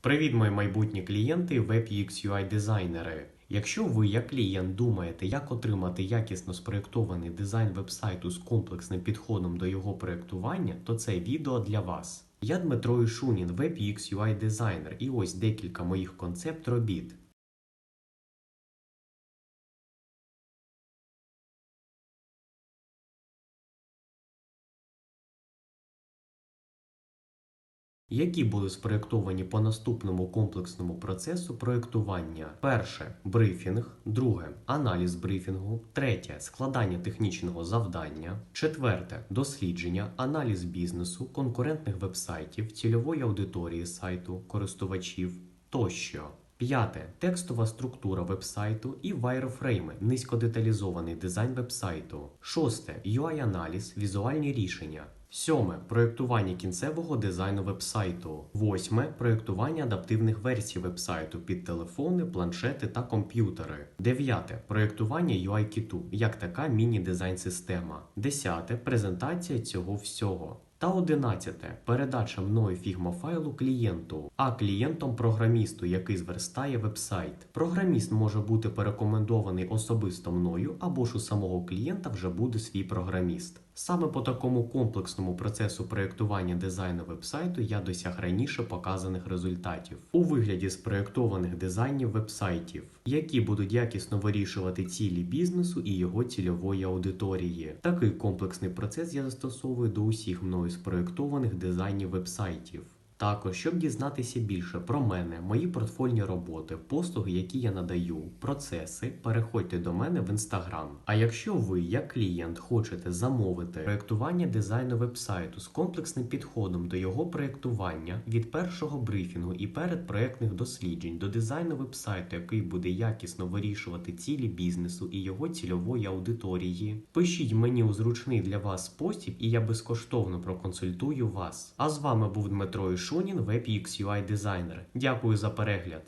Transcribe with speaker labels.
Speaker 1: Привіт, мої майбутні клієнти Web UX UI дизайнери. Якщо ви, як клієнт, думаєте, як отримати якісно спроєктований дизайн вебсайту з комплексним підходом до його проєктування, то це відео для вас. Я Дмитро Ішунін, Web UX UI дизайнер, і ось декілька моїх концепт робіт. Які були спроєктовані по наступному комплексному процесу проєктування. Перше брифінг, друге аналіз брифінгу, третє складання технічного завдання, четверте дослідження, аналіз бізнесу, конкурентних вебсайтів, цільової аудиторії сайту, користувачів тощо. П'яте текстова структура вебсайту і вайрфрейми, низькодеталізований дизайн вебсайту. Шосте UI-аналіз, візуальні рішення. Сьоме проєктування кінцевого дизайну вебсайту. Восьме проєктування адаптивних версій вебсайту під телефони, планшети та комп'ютери. Дев'яте проєктування UI-кіту, як така міні-дизайн-система. Десяте презентація цього всього. Та одинадцяте передача мною фігма файлу клієнту, а клієнтом програмісту, який зверстає вебсайт. Програміст може бути порекомендований особисто мною, або ж у самого клієнта вже буде свій програміст. Саме по такому комплексному процесу проєктування дизайну вебсайту я досяг раніше показаних результатів у вигляді спроєктованих дизайнів вебсайтів, які будуть якісно вирішувати цілі бізнесу і його цільової аудиторії. Такий комплексний процес я застосовую до усіх мною спроєктованих дизайнів вебсайтів. Також, щоб дізнатися більше про мене, мої портфольні роботи, послуги, які я надаю, процеси, переходьте до мене в інстаграм. А якщо ви, як клієнт, хочете замовити проєктування дизайну вебсайту з комплексним підходом до його проєктування від першого брифінгу і передпроєктних досліджень до дизайну вебсайту, який буде якісно вирішувати цілі бізнесу і його цільової аудиторії, пишіть мені у зручний для вас спосіб, і я безкоштовно проконсультую вас. А з вами був Дмитро Ішунін, Web UX UI дизайнер. Дякую за перегляд.